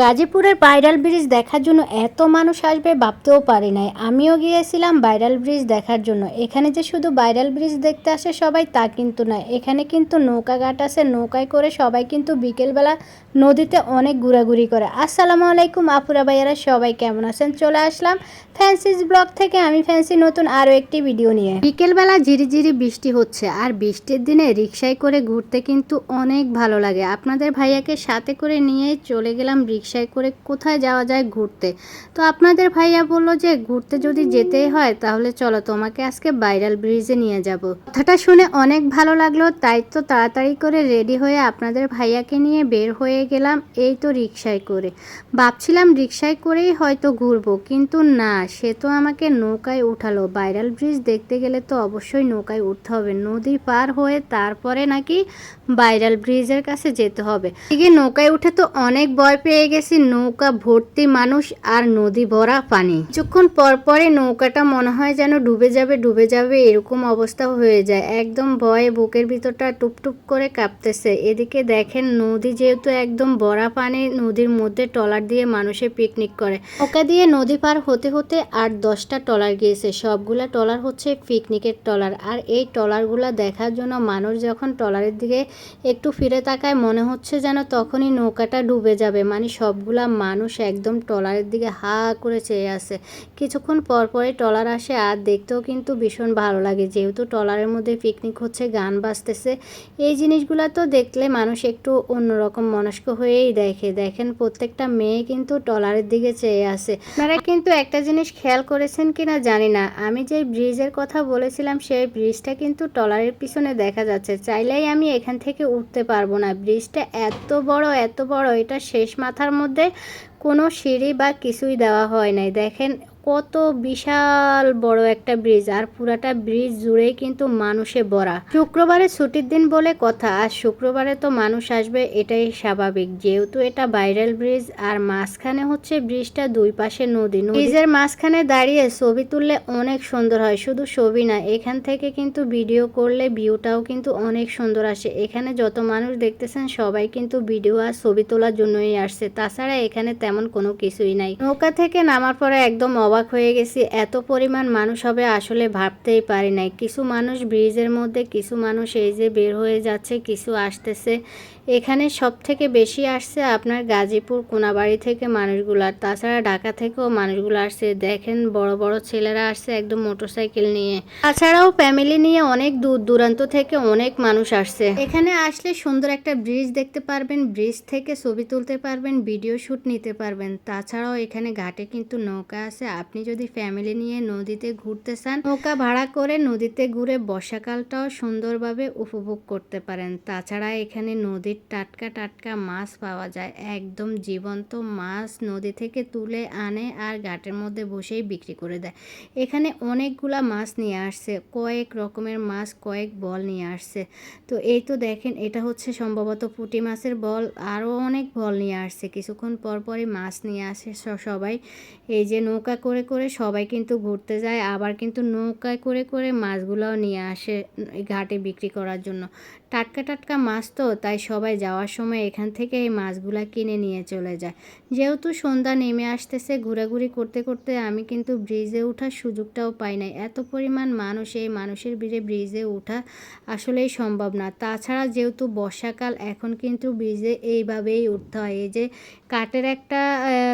গাজীপুরের viral bridge দেখার জন্য এত মানুষ আসবে ভাবতেও পারি নাই। আমিও গিয়েছিলাম ভাইরাল ব্রিজ দেখার জন্য। এখানে যে শুধু ভাইরাল ব্রিজ দেখতে আসে সবাই তা কিন্তু নয়। এখানে কিন্তু নৌকা ঘাট আছে, নৌকায় করে সবাই কিন্তু বিকেলবেলা নদীতে অনেক ঘোরাঘুরি করে। আসসালামু আলাইকুম আপুরা ভাইয়ারা, সবাই কেমন আছেন? চলে আসলাম ফ্যান্সিস ব্লগ থেকে আমি ফ্যান্সি নতুন আরও একটি ভিডিও নিয়ে। বিকেলবেলা ঝিরিঝিরি বৃষ্টি হচ্ছে আর বৃষ্টির দিনে রিক্সায় করে ঘুরতে কিন্তু অনেক ভালো লাগে। আপনাদের ভাইয়াকে সাথে করে নিয়ে চলে গেলাম রিক্সায় করে কোথায় যাওয়া যায় ঘুরতে। তো আপনাদের ভাইয়া বলল যে, ঘুরতে যদি যেতেই হয়, তাহলে চলো তোমাকে আজকে ভাইরাল ব্রিজে নিয়ে যাব। কথাটা শুনে অনেক ভালো লাগল, তাই তো তাড়াতাড়ি করে রেডি হয়ে আপনাদের ভাইয়াকে নিয়ে বের হয়ে গেলাম এই তো রিক্সায় করে। ভাবছিলাম রিক্সায় করেই হয়তো ঘুরবো, কিন্তু না, সে তো আমাকে নৌকায় উঠালো। ভাইরাল ব্রিজ দেখতে গেলে তো অবশ্যই নৌকায় উঠতে হবে। নদী পার হয়ে তারপরে নাকি ভাইরাল ব্রিজের কাছে যেতে হবে। নৌকায় উঠে তো অনেক ভয় পেয়ে গেছি নৌকা ভর্তি মানুষ আর নদী ভরা পানি। কিছুক্ষণ পর পরে নৌকাটা মনে হয় যেন ডুবে যাবে ডুবে যাবে এরকম অবস্থা হয়ে যায়। একদম ভয়ে বুকের ভিতরটা টুপটুপ করে কাঁপতেছে। এদিকে দেখেন নদী যেহেতু একদম ভরা পানি, নদীর মধ্যে ট্রলার দিয়ে মানুষে পিকনিক করে। নৌকা দিয়ে নদী পার হতে হতে আট দশটা ট্রলার গিয়েছে। সবগুলা ট্রলার হচ্ছে পিকনিকের ট্রলার। আর এই ট্রলারগুলা দেখার জন্য মানুষ যখন ট্রলারের দিকে একটু ফিরে তাকায়, মনে হচ্ছে যেন তখনই নৌকাটা ডুবে যাবে। মানে সবগুলা মানুষ একদম ট্রলারের দিকে হা করে চেয়ে আছে। কিছুক্ষণ পর পরে ট্রলার আসে আর দেখতেও কিন্তু ভীষণ ভালো লাগে। যেহেতু ট্রলারের মধ্যে পিকনিক হচ্ছে, গান বাজতেছে, এই জিনিসগুলা তো দেখলে মানুষ একটু অন্যরকম মনস্ক হয়েই দেখে। দেখেন প্রত্যেকটা মেয়ে কিন্তু ট্রলারের দিকে চেয়ে আছে। আপনারা কিন্তু একটা জিনিস খেয়াল করেছেন কিনা জানি না। আমি যে ব্রিজের কথা বলেছিলাম, সেই ব্রিজটা কিন্তু ট্রলারের পিছনে দেখা যাচ্ছে। চাইলেই আমি এখান থেকে উঠতে পারব না। ব্রিজটা এত বড় এত বড়, এটা শেষ মাথার মধ্যে কোনো সিঁড়ি বা কিছুই দেওয়া হয় নাই। দেখেন কত বিশাল বড় একটা ব্রিজ আর পুরাটা ব্রিজ জুড়েই কিন্তু মানুষে ভরা। শুক্রবারে ছুটির দিন বলে কথা, আর শুক্রবারে তো মানুষ আসবে, এটাই স্বাভাবিক। যেহেতু এটা ভাইরাল ব্রিজ আর মাঝখানে হচ্ছে ব্রিজটা দুই পাশে নদী। ব্রিজের মাঝখানে দাঁড়িয়ে ছবি তুললে অনেক সুন্দর হয়, শুধু ছবি না, এখান থেকে কিন্তু ভিডিও করলে ভিউটাও কিন্তু অনেক সুন্দর আসে। এখানে যত মানুষ দেখতেছেন, সবাই কিন্তু ভিডিও আর ছবি তোলার জন্যই আসছে। তাছাড়া এখানে তেমন কোনো কিছুই নাই। নৌকা থেকে নামার পরে একদম অবাক হয়ে গেছি, এত পরিমাণ মানুষ হবে আসলে ভাবতেই পারি নাই। কিছু মানুষ ব্রিজের মধ্যে, কিছু মানুষ এই যে বের হয়ে যাচ্ছে, কিছু আসতেছে। এখানে সব থেকে বেশি আসছে আপনার গাজীপুর কোনাবাড়ি থেকে মানুষগুলো। আর তাছাড়া ঢাকা থেকেও মানুষগুলো আসছে। দেখেন বড় বড় ছেলেরা আসছে একদম মোটরসাইকেল নিয়ে। তাছাড়াও ফ্যামিলি নিয়ে অনেক দূর দূরান্ত থেকে অনেক মানুষ আসছে। এখানে আসলে সুন্দর একটা ব্রিজ দেখতে পারবেন। ব্রিজ থেকে ছবি তুলতে পারবেন ভিডিও শ্যুট নিতে পারবেন। তাছাড়াও এখানে ঘাটে কিন্তু নৌকা আছে। আপনি যদি ফ্যামিলি নিয়ে নদীতে ঘুরতে চান, নৌকা ভাড়া করে নদীতে ঘুরে বর্ষাকালটাও সুন্দরভাবে উপভোগ করতে পারেন। তাছাড়া এখানে নদীর টাটকা টাটকা মাছ পাওয়া যায়। একদম জীবন্ত মাছ নদী থেকে তুলে আনে আর ঘাটের মধ্যে বসেই বিক্রি করে দেয়। এখানে অনেকগুলা মাছ নিয়ে আসছে, কয়েক রকমের মাছ, কয়েক বল নিয়ে আসছে। তো এই তো দেখেন, এটা হচ্ছে সম্ভবত পুঁটি মাছের বল। আরও অনেক বল নিয়ে আসছে। কিছুক্ষণ পর পরই মাছ নিয়ে আসে সবাই। এই যে নৌকা করে করে করে সবাই কিন্তু ঘুরতে যায়, আবার কিন্তু নৌকায় করে করে মাছগুলোও নিয়ে আসে ঘাটে বিক্রি করার জন্য। টাটকা টাটকা মাছ তো, তাই সবাই যাওয়ার সময় এখান থেকে এই মাছগুলা কিনে নিয়ে চলে যায়। যেহেতু সন্ধ্যা নেমে আসতেছে, ঘোরাঘুরি করতে করতে আমি কিন্তু ব্রিজে ওঠার সুযোগটাও পাই নাই। এত পরিমাণ মানুষ, এই মানুষের ভিড়ে ব্রিজে ওঠা আসলেই সম্ভব না। তাছাড়া যেহেতু বর্ষাকাল, এখন কিন্তু ব্রিজে এইভাবেই উঠতে হয়। এই যে কাঠের একটা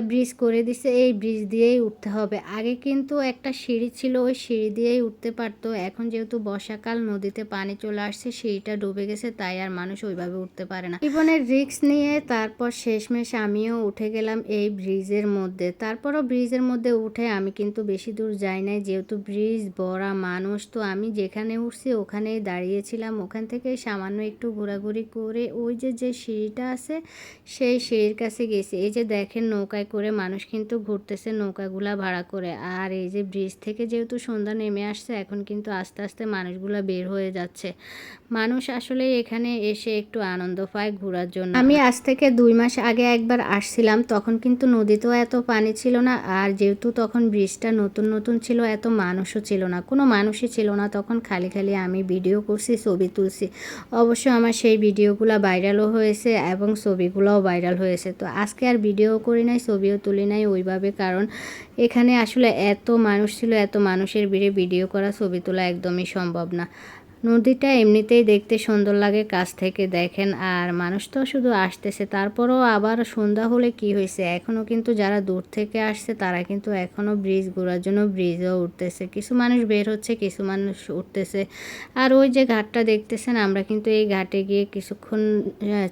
ব্রিজ করে দিছে, এই ব্রিজ দিয়েই উঠতে হবে। আগে কিন্তু একটা সিঁড়ি ছিল, ওই সিঁড়ি দিয়েই উঠতে পারতো। এখন যেহেতু বর্ষাকাল, নদীতে পানি চলে আসছে, সিঁড়িটা ডুবে গেছে, তাই আর মানুষ ওইভাবে উঠতে পারে না। জীবনের রিস্ক নিয়ে তারপর শেষমেশ আমিও উঠে গেলাম এই ব্রিজের মধ্যে। তারপরও ব্রিজের মধ্যে উঠে আমি কিন্তু বেশি দূর যাই নাই, যেহেতু ব্রিজ বড়া মানুষ, তো আমি যেখানে উঠছি ওখানেই দাঁড়িয়েছিলাম। ওখান থেকে সামান্য একটু ঘোরাঘুরি করে ওই যে যে সিঁড়িটা আছে, সেই সিঁড়ির কাছে গেছি। এই যে দেখেন নৌকায় করে মানুষ কিন্তু ঘুরতেছে নৌকাগুলা ভাড়া করে। আর এই যে ব্রিজ থেকে যেহেতু সন্ধ্যা নেমে আসছে, এখন কিন্তু আস্তে আস্তে মানুষগুলা বের হয়ে যাচ্ছে। মানুষ আসলে এখানে এসে একটু আনন্দ পায় ঘোরার জন্য। আমি আজ থেকে দুই মাস আগে একবার আসছিলাম, তখন কিন্তু নদীতেও এত পানি ছিল না, আর যেহেতু তখন ব্রিজটা নতুন নতুন ছিল, এত মানুষও ছিল না। কোনো মানুষই ছিল না, তখন খালি খালি আমি ভিডিও করছি, ছবি তুলছি। অবশ্য আমার সেই ভিডিওগুলো ভাইরালও হয়েছে এবং ছবিগুলোও ভাইরাল হয়েছে। তো আজকে আর ভিডিও করি নাই, ছবিও তুলি নাই ওইভাবে, কারণ এখানে আসলে এত মানুষ ছিল, এত মানুষের ভিড়ে ভিডিও করা, ছবি তোলা একদমই সম্ভব না। নদীটা এমনিতেই দেখতে সুন্দর লাগে, কাছ থেকে দেখেন। আর মানুষ তো শুধু আসতেছে, তারপরও আবার সন্ধ্যা হলে কি হয়েছে? এখনও কিন্তু যারা দূর থেকে আসছে, তারা কিন্তু এখনও ব্রিজ ঘোরার জন্য ব্রিজও উঠতেছে। কিছু মানুষ বের হচ্ছে, কিছু মানুষ উঠতেছে। আর ওই যে ঘাটটা দেখতেছেন, আমরা কিন্তু এই ঘাটে গিয়ে কিছুক্ষণ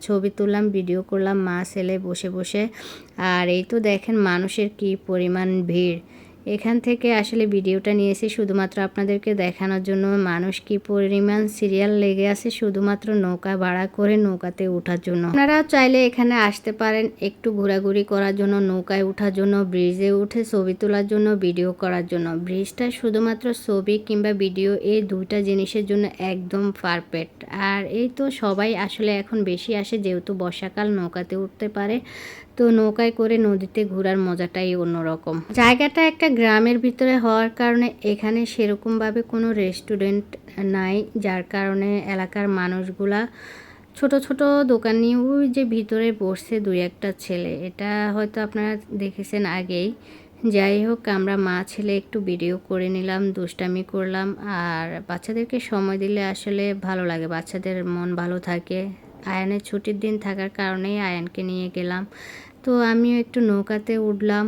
ছবি তুললাম, ভিডিও করলাম, মা ছেলে বসে বসে। আর এই তো দেখেন মানুষের কি পরিমাণ ভিড়। এখান থেকে আসলে ভিডিওটা নিয়েছি শুধুমাত্র আপনাদেরকে দেখানোর জন্য মানুষ কি পরিমাণ সিরিয়াল লেগে আছে শুধুমাত্র নৌকা ভাড়া করে নৌকাতে ওঠার জন্য? আপনারাও চাইলে এখানে আসতে পারেন একটু ঘোরাঘুরি করার জন্য, নৌকায় ওঠার জন্য ব্রিজে উঠে ছবি তোলার জন্য ভিডিও করার জন্য। ব্রিজটা শুধুমাত্র ছবি কিংবা ভিডিও এই দুইটা জিনিসের জন্য একদম পারফেক্ট আর এই তো সবাই আসলে এখন বেশি আসে, যেহেতু বর্ষাকাল, নৌকাতে উঠতে পারে। তো নৌকায় করে নদীতে ঘোরার মজাটাই অন্যরকম। জায়গাটা একটা গ্রামের ভিতরে হওয়ার কারণে এখানে সেরকমভাবে কোনো রেস্টুরেন্ট নাই, যার কারণে এলাকার মানুষগুলা ছোট ছোট দোকান নিয়ে ওই যে ভিতরে বসছে দুই একটা ছেলে। এটা হয়তো আপনারা দেখেছেন আগেই। যাই হোক, আমরা মা ছেলে একটু ভিডিও করে নিলাম, দুষ্টামি করলাম, আর বাচ্চাদেরকে সময় দিলে আসলে ভালো লাগে, বাচ্চাদের মন ভালো থাকে। আয়ানের ছুটির দিন থাকার কারণেই আয়ানকে নিয়ে গেলাম। তো আমিও একটু নৌকাতে উঠলাম।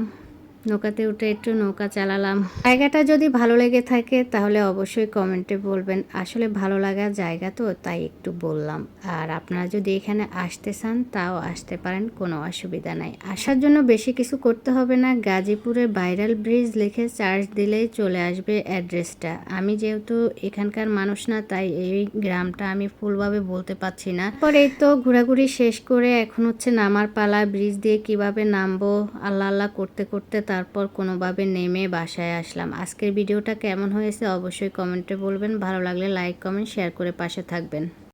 নৌকাতে উঠে একটু নৌকা চালালাম। জায়গাটা যদি ভালো লেগে থাকে, তাহলে অবশ্যই কমেন্টে বলবেন। আসলে ভালো লাগা জায়গা তো, তাই একটু বললাম। আর আপনারা যদি এখানে আসতে চান, তাও আসতে পারেন, কোনো অসুবিধা নাই। আসার জন্য বেশি কিছু করতে হবে না। গাজীপুরে ভাইরাল ব্রিজ লিখে চার্জ দিলেই চলে আসবে অ্যাড্রেসটা। আমি যেহেতু এখানকার মানুষ না, তাই এই গ্রামটা আমি ফুলভাবে বলতে পারছি না। পরে তো ঘোরাঘুরি শেষ করে এখন হচ্ছে নামার পালা। ব্রিজ দিয়ে কীভাবে নামবো, আল্লাহ আল্লাহ করতে করতে তারপর কোনোভাবে নেমে বাসায় আসলাম। আজকের ভিডিওটা কেমন হয়েছে অবশ্যই কমেন্টে বলবেন। ভালো লাগলে লাইক, কমেন্ট, শেয়ার করে পাশে থাকবেন।